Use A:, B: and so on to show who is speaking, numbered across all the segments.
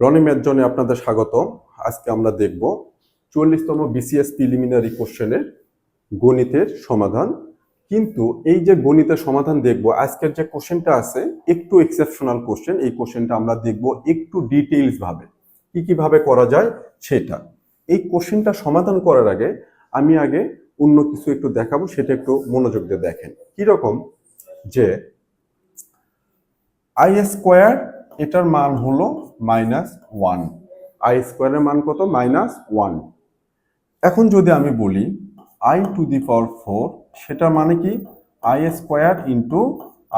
A: রনি ম্যাথজনে আপনাদের স্বাগত আজকে আমরা দেখব চল্লিশতম বিসিএস প্রিলিমিনারি কোশ্চেনের গণিতের সমাধান। কিন্তু এই যে গণিতের সমাধান দেখব, আজকের যে কোশ্চেনটা আছে, একটু এক্সেপশনাল কোশ্চেন এই কোশ্চেনটা আমরা দেখব একটু ডিটেইলস ভাবে। কি কীভাবে করা যায় সেটা। এই কোশ্চেনটা সমাধান করার আগে আমি আগে অন্য কিছু একটু দেখাবো, সেটা একটু মনোযোগ দিয়ে দেখেন। কীরকম? যে আই স্কোয়ার এটার মান হলো মাইনাস ওয়ান আই স্কোয়ারের মান কত? মাইনাস ওয়ান এখন যদি আমি বলি i to the power four সেটা মানে কি? I square into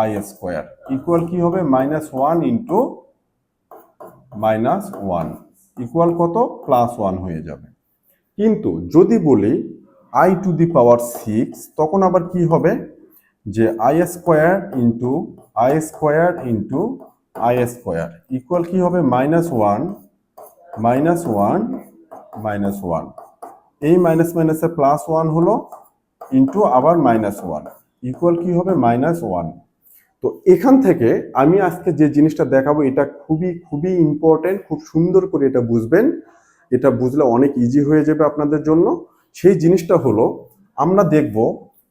A: i square equal কি হবে? Minus one into minus one equal কত? প্লাস ওয়ান হয়ে যাবে। কিন্তু যদি বলি i to the power six তখন আবার কি হবে? যে i square into i square into i square equal কি হবে? Minus one minus one minus one এই মাইনাস মাইনাসে প্লাস ওয়ান হলো ইন্টু আবার মাইনাস ওয়ান ইকুয়াল কি হবে? মাইনাস ওয়ান তো এখান থেকে আমি আজকে যে জিনিসটা দেখাবো, এটা খুবই খুবই ইম্পর্টেন্ট খুব সুন্দর করে এটা বুঝবেন। এটা বুঝলে অনেক ইজি হয়ে যাবে আপনাদের জন্য। সেই জিনিসটা হলো, আমরা দেখব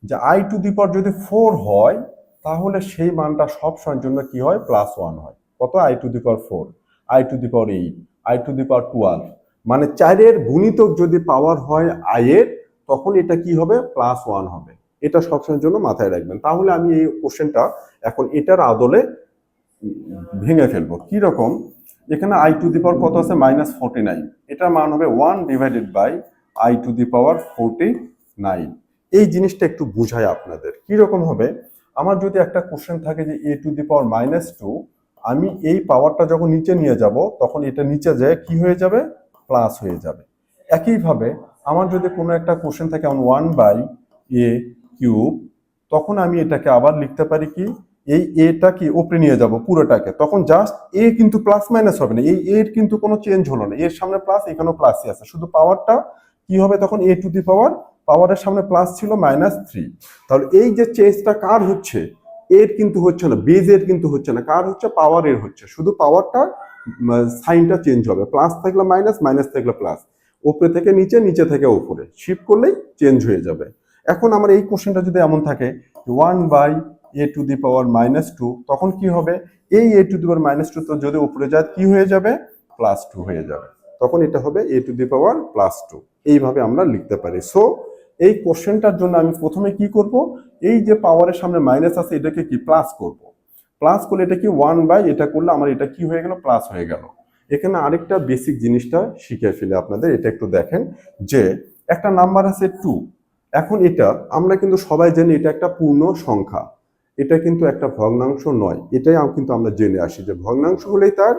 A: যে আই টু দি পাওয়ার যদি ফোর হয় তাহলে সেই মানটা সব সময়ের জন্য কি হয়? প্লাস ওয়ান হয়। কত? I to the power four i to the power eight i to the power twelve মানে চারের গুণিতক যদি পাওয়ার হয় আয়ের তখন এটা কি হবে? প্লাস ওয়ান হবে। এটা সবসময়ের জন্য মাথায় রাখবেন। তাহলে আমি এই কোশ্চেনটা এখন এটার আদলে ভেঙে ফেলব। কি রকম এখানে আই টু দি পাওয়ার কত আছে? মাইনাস ফোরটি নাইন এটার মান হবে one divided by i to the power forty nine এই জিনিসটা একটু বুঝায় আপনাদের। কি রকম হবে? আমার যদি একটা কোশ্চেন থাকে যে a to the power minus two আমি এই পাওয়ারটা যখন নিচে নিয়ে যাব, তখন এটা নিচে যায়, কি হয়ে যাবে? প্লাস হয়ে যাবে। একইভাবে আমার যদি কোনো একটা কোশ্চেন থাকে যেমন ওয়ান বাই এ কিউব তখন আমি এটাকে আবার লিখতে পারি কি? এই এটা কি ওপরে নিয়ে যাব, পুরোটাকে। তখন জাস্ট এ কিন্তু প্লাস মাইনাস হবে না। এই এর কিন্তু কোনো চেঞ্জ হলো না। এর সামনে প্লাস এখানেও প্লাসই আছে। শুধু পাওয়ারটা কি হবে তখন এ টু দি পাওয়ার পাওয়ারের সামনে প্লাস ছিল মাইনাস থ্রি তাহলে এই যে চেঞ্জটা কার হচ্ছে? এর কিন্তু হচ্ছে না বেজের কিন্তু হচ্ছে না, কার হচ্ছে? পাওয়ারের হচ্ছে। শুধু পাওয়ারটা সাইনটা চেঞ্জ হবে। প্লাস থাকলে মাইনাস মাইনাস থাকলে প্লাস উপরে থেকে নিচে নিচে থেকে উপরে। শিফট করলেই চেঞ্জ হয়ে যাবে। এখন আমার এই কোশ্চেনটা যদি এমন থাকে one by a to the power minus two তখন কি হবে? এই a to the power minus two তো যদি উপরে যায়, কি হয়ে যাবে? প্লাস টু হয়ে যাবে। তখন এটা হবে a to the power plus two এইভাবে আমরা লিখতে পারি। সো এই কোশ্চেনটার জন্য আমি প্রথমে কি করব? এই যে পাওয়ারের সামনে মাইনাস আছে, এটাকে কি প্লাস করব? প্লাস করলে এটা কি ওয়ান বাই এটা করলে আমার এটা কি হয়ে গেল? প্লাস হয়ে গেল। এখানে আরেকটা বেসিক জিনিসটা শিখে ফেলে আপনাদের, এটা একটু দেখেন যে একটা নাম্বার আছে টু এখন এটা আমরা কিন্তু সবাই জানি এটা একটা পূর্ণ সংখ্যা। এটা কিন্তু একটা ভগ্নাংশ নয়। এটাই কিন্তু আমরা জেনে আসি যে ভগ্নাংশ হলেই তার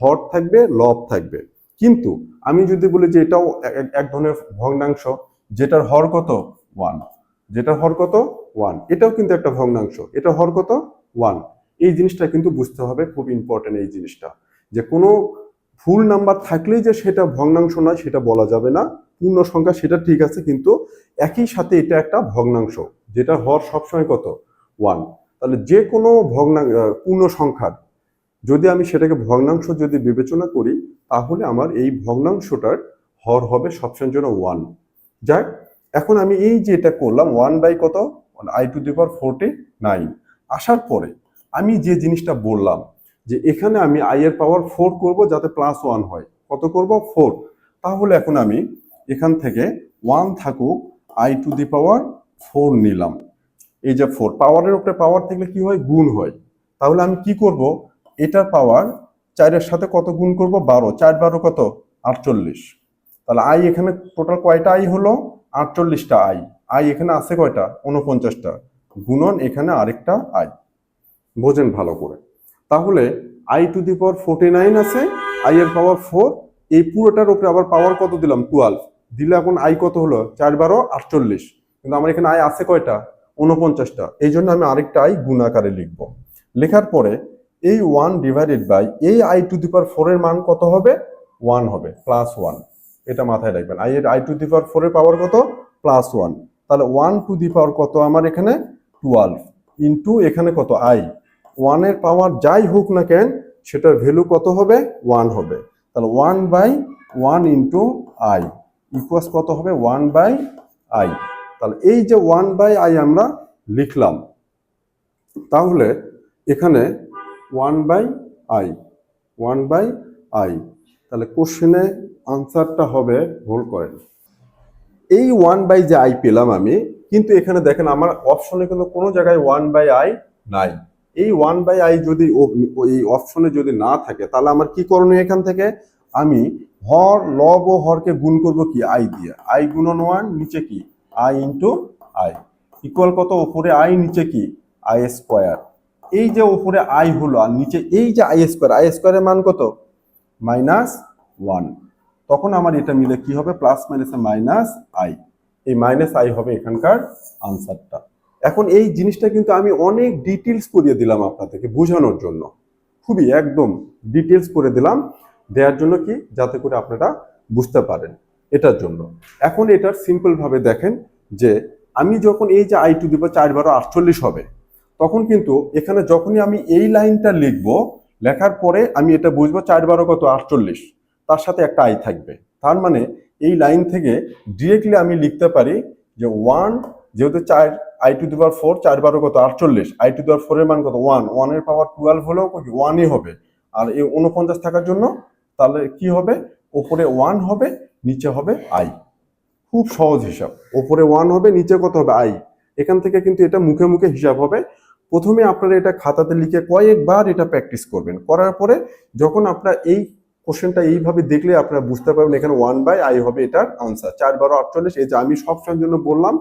A: হর থাকবে, লব থাকবে। কিন্তু আমি যদি বলি যে এটাও এক- ধরনের ভগ্নাংশ, যেটার হর কত? ওয়ান যেটার হর কত? ওয়ান এটাও কিন্তু একটা ভগ্নাংশ। এটা হর কত? ওয়ান এই জিনিসটা কিন্তু বুঝতে হবে, খুব ইম্পর্টেন্ট এই জিনিসটা। যে কোনো ফুল নাম্বার থাকলেই যে সেটা ভগ্নাংশ নয়, সেটা বলা যাবে না। পূর্ণ সংখ্যা সেটা ঠিক আছে, কিন্তু একই সাথে এটা একটা ভগ্নাংশ যেটা হর সবসময় কত? ওয়ান তাহলে যে কোনো ভগ্নাং পূর্ণ সংখ্যার, যদি আমি সেটাকে ভগ্নাংশ যদি বিবেচনা করি তাহলে আমার এই ভগ্নাংশটার হর হবে সবসময়ের জন্য ওয়ান যাক, এখন আমি এই যে এটা করলাম ওয়ান বাই কত? I to the power forty nine আসার পরে আমি যে জিনিসটা বললাম, যে এখানে আমি আই এর পাওয়ার ফোর করব যাতে প্লাস ওয়ান হয়। কত করব? ফোর তাহলে এখন আমি এখান থেকে ওয়ান থাকুক i to the power four নিলাম। এই যে ফোর পাওয়ারের উপরে পাওয়ার থাকলে কি হয়? গুণ হয়। তাহলে আমি কি করব? এটার পাওয়ার চারের সাথে কত গুণ করব? বারো। চার বারো কত? আটচল্লিশ। তাহলে আই এখানে টোটাল কয়টা আই হলো? আটচল্লিশটা আই। আই এখানে আছে কয়টা? উনপঞ্চাশটা গুণন এখানে আরেকটা আই। বোঝেন ভালো করে। তাহলে i to the power forty nine আছে, আই এর পাওয়ার ফোর। এই পুরোটার উপরে আবার পাওয়ার কত দিলাম? টুয়েলভ। দিলে এখন আই কত হলো? চার বারো, আটচল্লিশ। কিন্তু আমার এখানে আই আছে কয়টা? উনপঞ্চাশটা এই জন্য আমি আরেকটা আই গুণাকারে লিখব। লেখার পরে এই ওয়ান ডিভাইডেড বাই এই আই টু দি পাওয়ার ফোরের মান কত হবে? ওয়ান হবে প্লাস ওয়ান এটা মাথায় রাখবেন। আই এর আই টু দি পাওয়ার ফোরের পাওয়ার কত? প্লাস ওয়ান তাহলে ওয়ান টু দি পাওয়ার কত আমার এখানে? টুয়েলভ ইন্টু এখানে কত? আই ওয়ানের পাওয়ার যাই হোক না কেন, সেটার ভ্যালু কত হবে? ওয়ান হবে। তাহলে one by one into i equals কত হবে? ওয়ান বাই আই তাহলে এই যে ওয়ান বাই আই আমরা লিখলাম। তাহলে এখানে one by i, one by i. তাহলে কোশ্চেনে আনসারটা হবে ভুল করেন এই ওয়ান বাই যে আই পেলাম আমি, কিন্তু এখানে দেখেন আমার অপশনে কিন্তু কোনো জায়গায় ওয়ান বাই আই নাই। এই ওয়ান বাই আই যদি এই অপশনে যদি না থাকে, তাহলে আমার কি করণীয় এখান থেকে? আমি হর, লব ও হরকে গুণ করব কি? আই দিয়ে। আই গুণন ওয়ান, নিচে কি? I into I. ইকুয়াল কত? উপরে আই, নিচে কি? I square. এই যে উপরে আই হলো আর নিচে এই যে আই স্কোয়ার, আই স্কোয়ারের মান কত? Minus one. তখন আমার এটা মিলে কি হবে? প্লাস মাইনাসে মাইনাস আই। এই মাইনাস আই হবে এখানকার আনসারটা এখন এই জিনিসটা কিন্তু আমি অনেক ডিটেলস করিয়ে দিলাম আপনাদেরকে বোঝানোর জন্য। খুবই একদম ডিটেলস করে দিলাম। দেওয়ার জন্য কি? যাতে করে আপনারা বুঝতে পারেন এটার জন্য। এখন এটার সিম্পল ভাবে দেখেন যে আমি যখন এই যে আই টু দিব চার বারো আটচল্লিশ হবে। তখন কিন্তু এখানে যখনই আমি এই লাইনটা লিখব, লেখার পরে আমি এটা বুঝব চার বারো কত আটচল্লিশ। তার সাথে একটা আই থাকবে। তার মানে এই লাইন থেকে ডিরেক্টলি আমি লিখতে পারি যে ওয়ান যেহেতু চার আই টু দিবার ফোর চার বারো কত আটচল্লিশ। আই টু দিবার ফোরের মান কত ওয়ান ওয়ানের পাওয়ার টুয়েলভ হলেও ওয়ানই হবে। আর এই উনপঞ্চাশ থাকার জন্য তাহলে কি হবে? ওপরে ওয়ান হবে, নিচে হবে আই খুব সহজ হিসাব। ওপরে ওয়ান হবে, নিচে কত হবে? আই এখান থেকে কিন্তু এটা মুখে মুখে হিসাব হবে। প্রথমে আপনারা এটা খাতাতে লিখে কয়েকবার এটা প্র্যাকটিস করবেন। করার পরে যখন আপনারা এই কোশ্চেনটা এইভাবে দেখলে আপনারা বুঝতে পারবেন এখানে ওয়ান বাই আই হবে এটার আনসার চার বারো আটচল্লিশ, এই যে আমি সবসময়ের জন্য বললাম,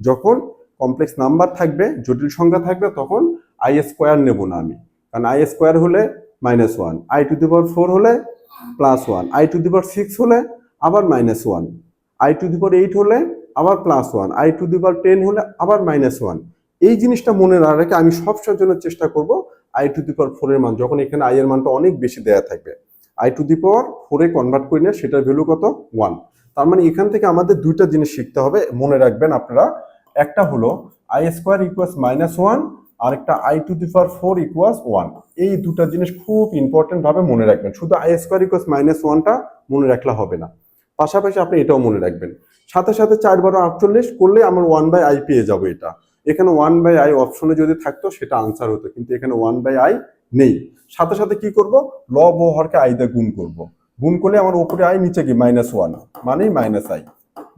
A: যখন কমপ্লেক্স নাম্বার থাকবে, জটিল সংখ্যা থাকবে, তখন আই স্কোয়ার নেব না আমি। কারণ আই স্কোয়ার হলে minus one i to the power four হলে plus one i to the power six হলে আবার minus one i to the power eight হলে আবার plus one i to the power ten হলে আবার মাইনাস ওয়ান এই জিনিসটা মনে না রেখে আমি সবসময়ের জন্য চেষ্টা করব আই টু দি পাওয়ার ফোরের মান, যখন এখানে আই এর মানটা অনেক বেশি দেয়া থাকবে। আই টু দি পাওয়ার ফোরে কনভার্ট করে নিয়ে সেটার ভ্যালু কত? ওয়ান তার মানে এখান থেকে আমাদের দুইটা জিনিস শিখতে হবে, মনে রাখবেন আপনারা। একটা হলো i square equals minus one আর একটা i to the power four equals one এই দুটা জিনিস খুব ইম্পর্টেন্ট ভাবে মনে রাখবেন। শুধু আই স্কোয়ার ইকুয়াস মাইনাস ওয়ানটা মনে রাখলে হবে না। পাশাপাশি আপনি এটাও মনে রাখবেন। সাথে সাথে চার বারো আটচল্লিশ করলে আমার ওয়ান বাই আই পেয়ে যাব এটা। এখানে ওয়ান বাই আই অপশনে যদি থাকতো সেটা আনসার হতো, কিন্তু এখানে ওয়ান বাই আই নেই। সাথে সাথে কি করব? লব ও হরকে আই দিয়ে গুণ করব। গুণ করলে আমার উপরে আই নিচে কি? মাইনাস ওয়ান মানেই মাইনাস আই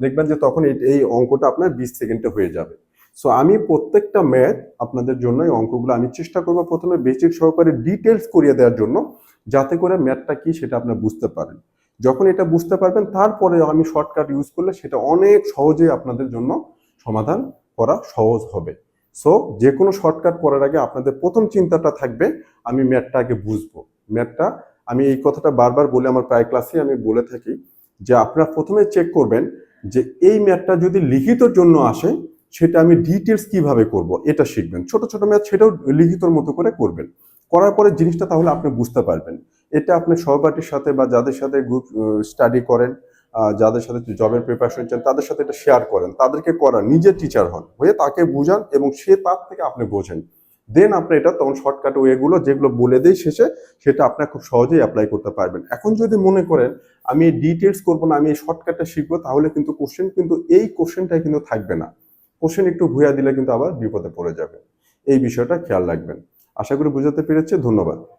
A: দেখবেন যে তখন এই- অঙ্কটা আপনার বিশ সেকেন্ডে হয়ে যাবে। সো আমি প্রত্যেকটা ম্যাথ আপনাদের জন্য এই অঙ্কগুলো আমি চেষ্টা করব প্রথমে বেসিক সহকারে ডিটেলস করিয়ে দেওয়ার জন্য, যাতে করে ম্যাথটা কি সেটা আপনার বুঝতে পারেন। যখন এটা বুঝতে পারবেন, তারপরে আমি শর্টকাট ইউজ করলে সেটা অনেক সহজেই আপনাদের জন্য সমাধান করা সহজ হবে। সো যে কোনো শর্টকাট করার আগে আপনাদের প্রথম চিন্তাটা থাকবে, আমি ম্যাথটা আগে বুঝব। ম্যাথটা আমি এই কথাটা বারবার বলে আমার প্রায় ক্লাসে আমি বলে থাকি যে আপনারা প্রথমে চেক করবেন যে এই ম্যাথটা যদি লিখিতর জন্য আসে, সেটা আমি ডিটেলস কীভাবে করব, এটা শিখবেন। ছোট ছোট ম্যাথ সেটাও লিখিতর মতো করে করবেন। করার পরে জিনিসটা তাহলে আপনি বুঝতে পারবেন। এটা আপনি সহপাঠীর সাথে বা যাদের সাথে গ্রুপ স্টাডি করেন যাদের সাথে জবের প্রিপারেশন চান, তাদের সাথে এটা শেয়ার করেন। তাদেরকে করান, নিজে টিচার হন। হয়ে তাকে বুঝান এবং সে তার থেকে আপনি বোঝেন। দেন আপনি এটা তখন শর্টকাট ওয়েগুলো যেগুলো বলে দেই শেষে, সেটা আপনার খুব সহজেই অ্যাপ্লাই করতে পারবেন। এখন যদি মনে করেন, আমি ডিটেলস করব না, আমি এই শর্টকাটটা শিখব, তাহলে কিন্তু কোশ্চেন কিন্তু এই কোশ্চেনটাই কিন্তু থাকবে না। কোশ্চেন একটু ঘুরিয়ে দিলে কিন্তু আবার বিপদে পড়ে যাবে। এই বিষয়টা খেয়াল রাখবেন। আশা করি বুঝাতে পেরেছি। ধন্যবাদ।